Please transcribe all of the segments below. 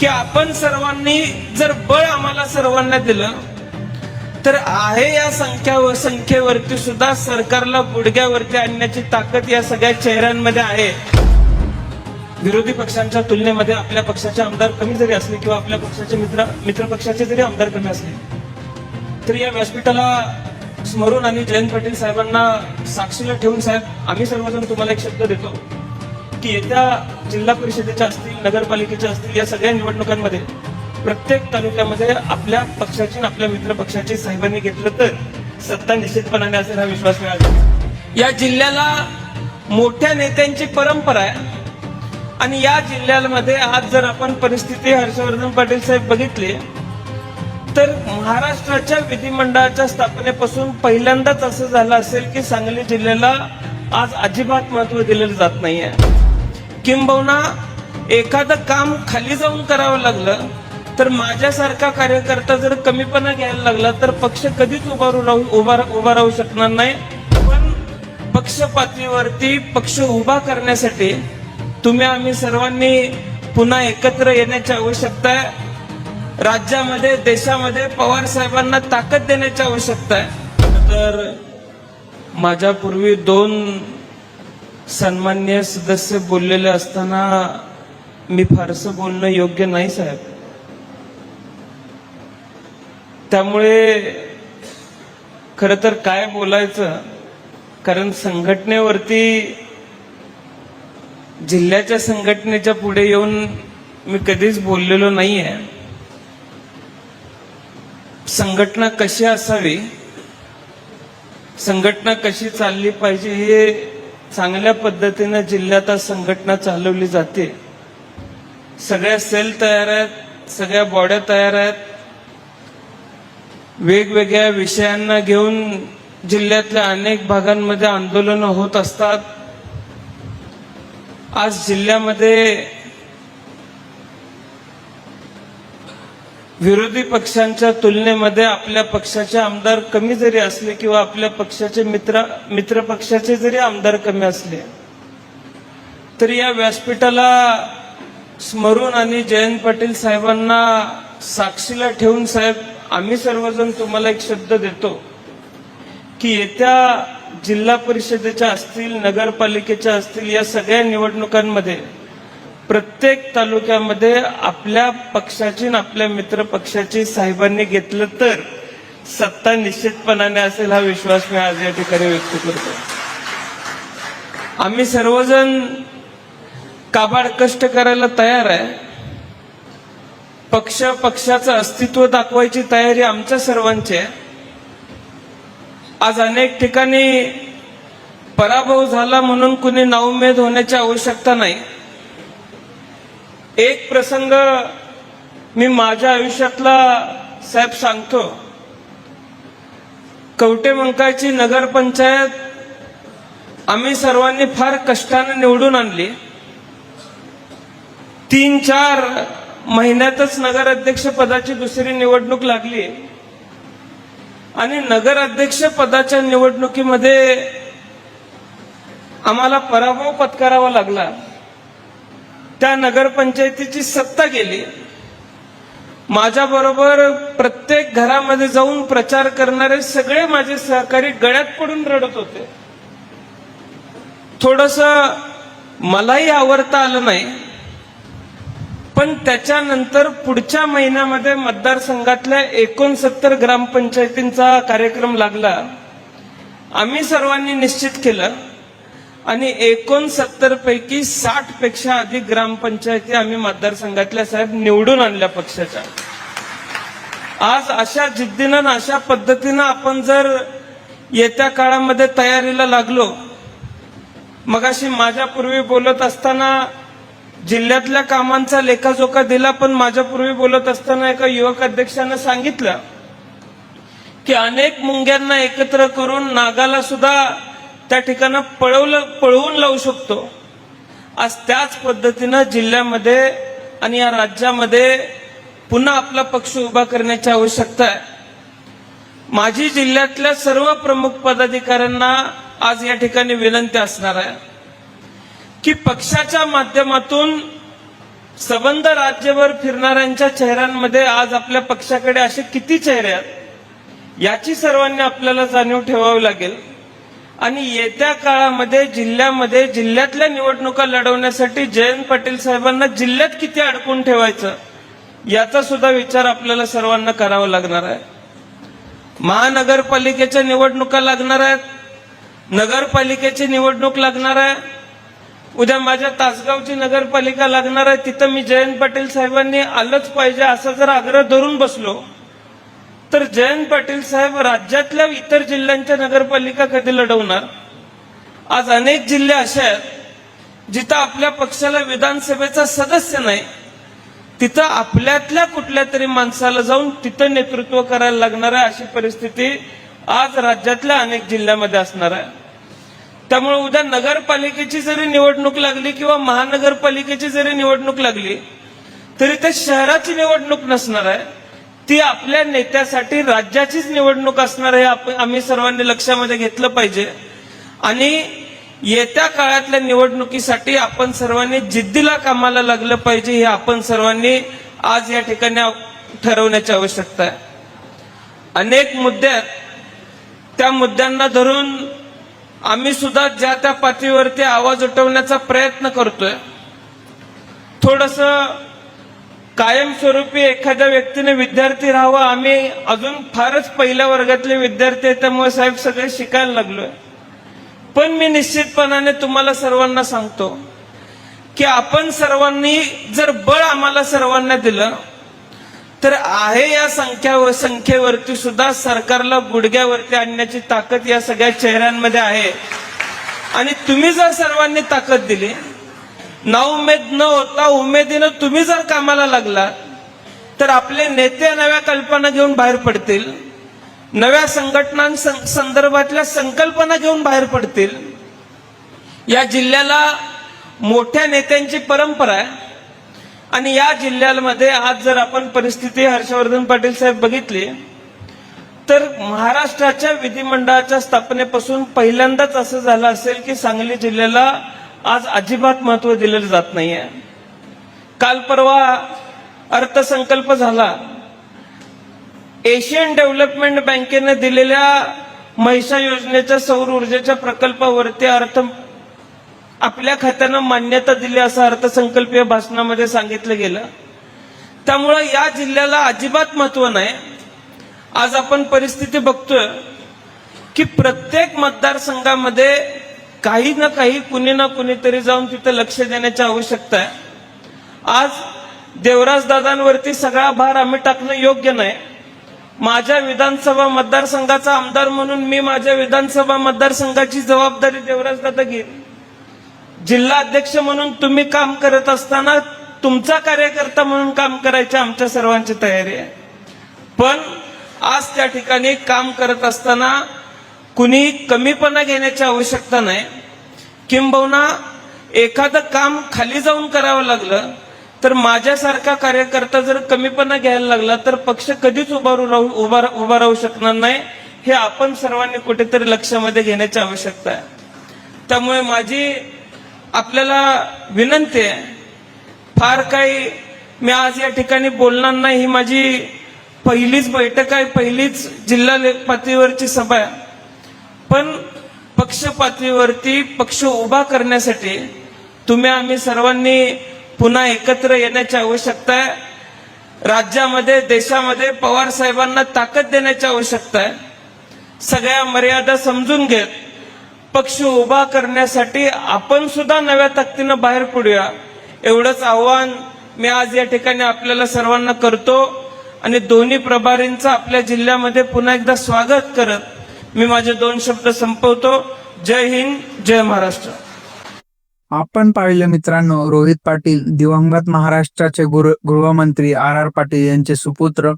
की आपण सर्वांनी जर बळ आम्हाला सर्वांना दिलं तर आहे या संख्या संख्येवरती सुद्धा सरकारला गुडघ्यावरती आणण्याची ताकद या सगळ्या चेहऱ्यांमध्ये आहे. विरोधी पक्षांच्या तुलनेमध्ये आपल्या पक्षाचे आमदार कमी जरी असले किंवा आपल्या पक्षाचे मित्र मित्र पक्षाचे जरी आमदार कमी असले तरी या व्यासपीठाला स्मरून आणि जयंत पाटील साहेबांना साक्षीला ठेवून साहेब आम्ही सर्वजण तुम्हाला एक शब्द देतो. की येत्या जिल्हा परिषदेच्या असतील नगरपालिकेच्या असतील या सगळ्या निवडणुकांमध्ये प्रत्येक तालुक्यामध्ये आपल्या पक्षाची आपल्या मित्र पक्षाची साहेबांनी घेतलं तर सत्ता निश्चितपणाने असेल हा विश्वास मिळाला. या जिल्ह्याला मोठ्या नेत्यांची परंपरा आहे. आणि या जिल्ह्यामध्ये आज जर आपण परिस्थिती हर्षवर्धन पाटील साहेब बघितली तर महाराष्ट्राच्या विधिमंडळाच्या स्थापनेपासून पहिल्यांदाच असं झालं असेल की सांगली जिल्ह्याला आज अजिबात महत्त्व दिलेलं जात नाहीये. किंबहुना एखादं काम खाली जाऊन करावं लागलं तर माझ्यासारखा कार्यकर्ता जर कमीपणा घ्यायला लागला तर पक्ष कधीच उभा राहू उभा उभा राहू शकणार नाही. पण पक्ष पातळीवरती पक्ष उभा करण्यासाठी तुम्ही आम्ही सर्वांनी पुन्हा एकत्र येण्याची आवश्यकता आहे. राज्यामध्ये देशामध्ये पवार साहेबांना ताकद देण्याची आवश्यकता आहे. तर माझ्यापूर्वी दोन सन्मान्य सदस्य बोललेले असताना मी फारसं बोलणं योग्य नाही साहेब. त्यामुळे खर तर काय बोलायचं? कारण संघटनेवरती जिल्ह्याच्या संघटनेच्या पुढे येऊन मी कधीच बोललेलो नाहीये. संघटना कशी असावी? संघटना कशी चालली पाहिजे हे चांगल्या पद्धतीनं जिल्ह्यात आज संघटना चालवली जाते. सगळ्या सेल तयार आहेत सगळ्या बॉड्या तयार आहेत. वेगवेगळ्या विषयांना घेऊन जिल्ह्यातल्या अनेक भागांमध्ये आंदोलनं होत असतात. आज जिल्ह्यामध्ये विरोधी पक्षांच्या तुलनेमध्ये आपल्या पक्षाचे आमदार कमी जरी असले किंवा आपल्या पक्षाचे मित्र मित्र पक्षाचे जरी आमदार कमी असले तरी या व्यासपीठाला स्मरून आणि जयंत पाटील साहेबांना साक्षीला ठेवून साहेब आम्ही सर्वजण तुम्हाला एक शब्द देतो की येत्या जिल्हा परिषदेच्या असतील नगरपालिकेच्या असतील या सगळ्या निवडणुकांमध्ये प्रत्येक तालुक्यामध्ये आपल्या पक्षाची आणि आपल्या मित्र पक्षाची साहेबांनी घेतलं तर सत्ता निश्चितपणाने असेल हा विश्वास मी आज या ठिकाणी व्यक्त करतो. आम्ही सर्वजण काबाड कष्ट करायला तयार आहे. पक्ष पक्षाचं अस्तित्व दाखवायची तयारी आमच्या सर्वांची आहे. आज अनेक ठिकाणी पराभव झाला म्हणून कुणी नाउमेद होण्याची आवश्यकता नाही. एक प्रसंग मी माझ्या आयुष्यातला साहेब सांगतो. कवटेमंकाची नगरपंचायत आम्ही सर्वांनी फार कष्टाने निवडून आणली. तीन चार महिन्यातच नगराध्यक्ष पदाची दुसरी निवडणूक लागली. आणि नगराध्यक्ष पदाच्या निवडणुकीमध्ये आम्हाला पराभव पत्करावा लागला. त्या नगरपंचायतीची सत्ता गेली. माझ्या बरोबर प्रत्येक घरामध्ये जाऊन प्रचार करणारे सगळे माझे सहकारी गळ्यात पडून रडत होते. थोडस मलाही आवडता आलं नाही. पण त्याच्यानंतर पुढच्या महिन्यामध्ये मतदारसंघातल्या एकोणसत्तर ग्रामपंचायतींचा कार्यक्रम लागला. आम्ही सर्वांनी निश्चित केलं. आणि एकोणसत्तर पैकी साठपेक्षा अधिक ग्रामपंचायती आम्ही मतदारसंघातल्या साहेब निवडून आणल्या पक्षाच्या. आज अशा जिद्दीनं आणि अशा पद्धतीनं आपण जर येत्या काळामध्ये तयारीला लागलो मगाशी माझ्यापूर्वी बोलत असताना जिल्ह्यातल्या कामांचा लेखाजोखा दिला पण माझ्यापूर्वी बोलत असताना एका युवक अध्यक्षानं सांगितलं की अनेक मुंग्यांना एकत्र करून नागाला सुद्धा त्या ठिकाणं पळवलं पळवून लावू शकतो. आज त्याच पद्धतीनं जिल्ह्यामध्ये आणि या राज्यामध्ये पुन्हा आपला पक्ष उभा करण्याची आवश्यकता आहे. माझी जिल्ह्यातल्या सर्व प्रमुख पदाधिकाऱ्यांना आज या ठिकाणी विनंती असणार आहे की पक्षाच्या माध्यमातून सबंध राज्यभर फिरणाऱ्यांच्या चेहऱ्यांमध्ये आज आपल्या पक्षाकडे असे किती चेहरे आहेत याची सर्वांनी आपल्याला जाणीव ठेवावी लागेल. आणि येत्या काळामध्ये जिल्ह्यामध्ये जिल्ह्यातल्या निवडणुका लढवण्यासाठी जयंत पाटील साहेबांना जिल्ह्यात किती अडकून ठेवायचं याचा सुद्धा विचार आपल्याला सर्वांना करावा लागणार आहे. महानगरपालिकेच्या निवडणुका लागणार आहेत नगरपालिकेची निवडणूक लागणार आहे. उद्या माझ्या तासगावची नगरपालिका लागणार आहे तिथं मी जयंत पाटील साहेबांनी आलंच पाहिजे असा जर आग्रह धरून बसलो तर जयंत पाटील साहेब राज्यातल्या इतर जिल्ह्यांच्या नगरपालिका कधी लढवणार? आज अनेक जिल्हे असे आहेत जिथं आपल्या पक्षाला विधानसभेचा सदस्य नाही. तिथं आपल्यातल्या कुठल्या तरी माणसाला जाऊन तिथं नेतृत्व करायला लागणार आहे अशी परिस्थिती आज राज्यातल्या अनेक जिल्ह्यामध्ये असणार आहे. त्यामुळे उद्या नगरपालिकेची जरी निवडणूक लागली किंवा महानगरपालिकेची जरी निवडणूक लागली तरी ते शहराची निवडणूक नसणार आहे. ती आपल्या नेत्यासाठी राज्याचीच निवडणूक असणार हे आम्ही सर्वांनी लक्षामध्ये घेतलं पाहिजे. आणि येत्या काळातल्या निवडणुकीसाठी आपण सर्वांनी जिद्दीला कामाला लागलं पाहिजे हे आपण सर्वांनी आज या ठिकाणी ठरवण्याची आवश्यकता आहे. अनेक मुद्दे त्या मुद्द्यांना धरून आम्ही सुद्धा ज्या त्या पातळीवरती आवाज उठवण्याचा प्रयत्न करतोय. थोडस कायमस्वरूपी एखाद्या व्यक्तीने विद्यार्थी राहावा आम्ही अजून फारच पहिल्या वर्गातले विद्यार्थी आहेत त्यामुळे साहेब सगळे शिकायला लागलोय. पण मी निश्चितपणाने तुम्हाला सर्वांना सांगतो की आपण सर्वांनी जर बळ आम्हाला सर्वांना दिलं तर आहे या संख्या संख्येवरती सुद्धा सरकारला गुडघ्यावरती आणण्याची ताकद या सगळ्या चेहऱ्यांमध्ये आहे. आणि तुम्ही जर सर्वांनी ताकद दिली ना उमेद न होता उमेदीनं तुम्ही जर कामाला लागला तर आपले नेते नव्या कल्पना घेऊन बाहेर पडतील. नव्या संघटनांसंदर्भातल्या संकल्पना घेऊन बाहेर पडतील. या जिल्ह्याला मोठ्या नेत्यांची परंपरा आहे. आणि या जिल्ह्यामध्ये आज जर आपण परिस्थिती हर्षवर्धन पाटील साहेब बघितली तर महाराष्ट्राच्या विधिमंडळाच्या स्थापनेपासून पहिल्यांदाच असं झालं असेल की सांगली जिल्ह्याला आज अजिबात महत्त्व दिलेलं जात नाहीये. काल परवा अर्थसंकल्प झाला. एशियन डेव्हलपमेंट बँकेने दिलेल्या महिषा योजनेच्या सौर ऊर्जेच्या प्रकल्पावरती अर्थ आपल्या खात्यानं मान्यता दिली असं अर्थसंकल्पीय भाषणामध्ये सांगितलं गेलं. त्यामुळं या जिल्ह्याला अजिबात महत्त्व नाही. आज आपण परिस्थिती बघतोय की प्रत्येक मतदारसंघामध्ये काही ना काही कुणी ना कुणीतरी जाऊन तिथं लक्ष देण्याची आवश्यकता आहे. आज देवराज दादांवरती सगळा भार आम्ही टाकणं योग्य नाही. माझ्या विधानसभा मतदारसंघाचा आमदार म्हणून मी माझ्या विधानसभा मतदारसंघाची जबाबदारी देवराज दादा घेईन. जिल्हा अध्यक्ष म्हणून तुम्ही काम करत असताना तुमचा कार्यकर्ता म्हणून काम करायची आमच्या सर्वांची तयारी आहे. पण आज त्या ठिकाणी काम करत असताना कुणी कमीपणा घेण्याची आवश्यकता नाही. किंबहुना एखादं काम खाली जाऊन करावं लागलं तर माझ्यासारखा कार्यकर्ता जर कमीपणा घ्यायला लागला तर पक्ष कधीच उभा राहू उभा उभा राहू शकणार नाही. हे आपण सर्वांनी कुठेतरी लक्षामध्ये घेण्याची आवश्यकता आहे. त्यामुळे माझी आपल्याला विनंती आहे फार काही मी आज या ठिकाणी बोलणार नाही ही माझी पहिलीच बैठक आहे पहिलीच जिल्हा पातळीवरची सभा आहे. पण पक्ष पातळीवरती पक्ष उभा करण्यासाठी तुम्ही आम्ही सर्वांनी पुन्हा एकत्र येण्याची आवश्यकता आहे. राज्यामध्ये देशामध्ये पवार साहेबांना ताकद देण्याची आवश्यकता आहे. सगळ्या मर्यादा समजून घेत पक्ष उभा करण्यासाठी आपण सुद्धा नव्या ताकदीनं बाहेर पडूया एवढंच आव्हान मी आज या ठिकाणी आपल्याला सर्वांना करतो आणि दोन्ही प्रभारींचं आपल्या जिल्ह्यामध्ये पुन्हा एकदा स्वागत करत मी माझे दोन शब्द संपवतो. जय हिंद जय महाराष्ट्र. आपण पाहिलं मित्रांनो रोहित पाटील दिवंगत महाराष्ट्राचे गृहमंत्री आर आर पाटील यांचे सुपुत्र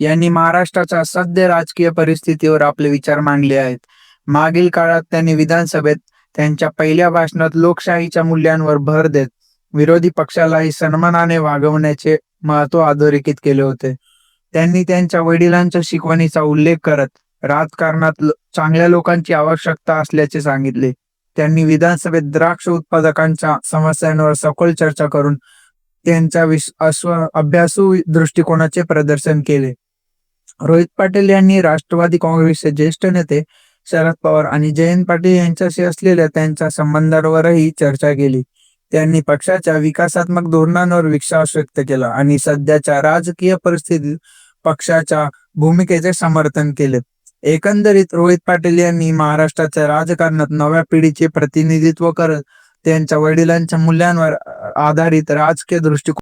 यांनी महाराष्ट्राच्या सद्य राजकीय परिस्थितीवर आपले विचार मांडले आहेत. मागील काळात त्यांनी विधानसभेत त्यांच्या पहिल्या भाषणात लोकशाहीच्या मूल्यांवर भर देत विरोधी पक्षालाही सन्मानाने वागवण्याचे महत्त्व अधोरेखित केले होते. त्यांनी त्यांच्या वडिलांच्या शिकवणीचा उल्लेख करत राजकारणात चांगल्या लोकांची आवश्यकता असल्याचे सांगितले. त्यांनी विधानसभेत द्राक्ष उत्पादकांच्या समस्यांवर सखोल चर्चा करून त्यांच्या विश अभ्यासू दृष्टिकोनाचे प्रदर्शन केले. रोहित पाटील यांनी राष्ट्रवादी काँग्रेसचे ज्येष्ठ नेते शरद पवार आणि जयंत पाटील यांच्याशी असलेल्या त्यांच्या संबंधांवरही चर्चा केली. त्यांनी पक्षाच्या विकासात्मक धोरणांवर विश्वास व्यक्त केला आणि सध्याच्या राजकीय परिस्थितीत पक्षाच्या भूमिकेचे समर्थन केले. एकंदरीत रोहित पाटील यांनी महाराष्ट्राच्या राजकारणात नव्या पिढीचे प्रतिनिधित्व करत त्यांच्या वडिलांच्या मूल्यांवर आधारित राजकीय दृष्टिकोन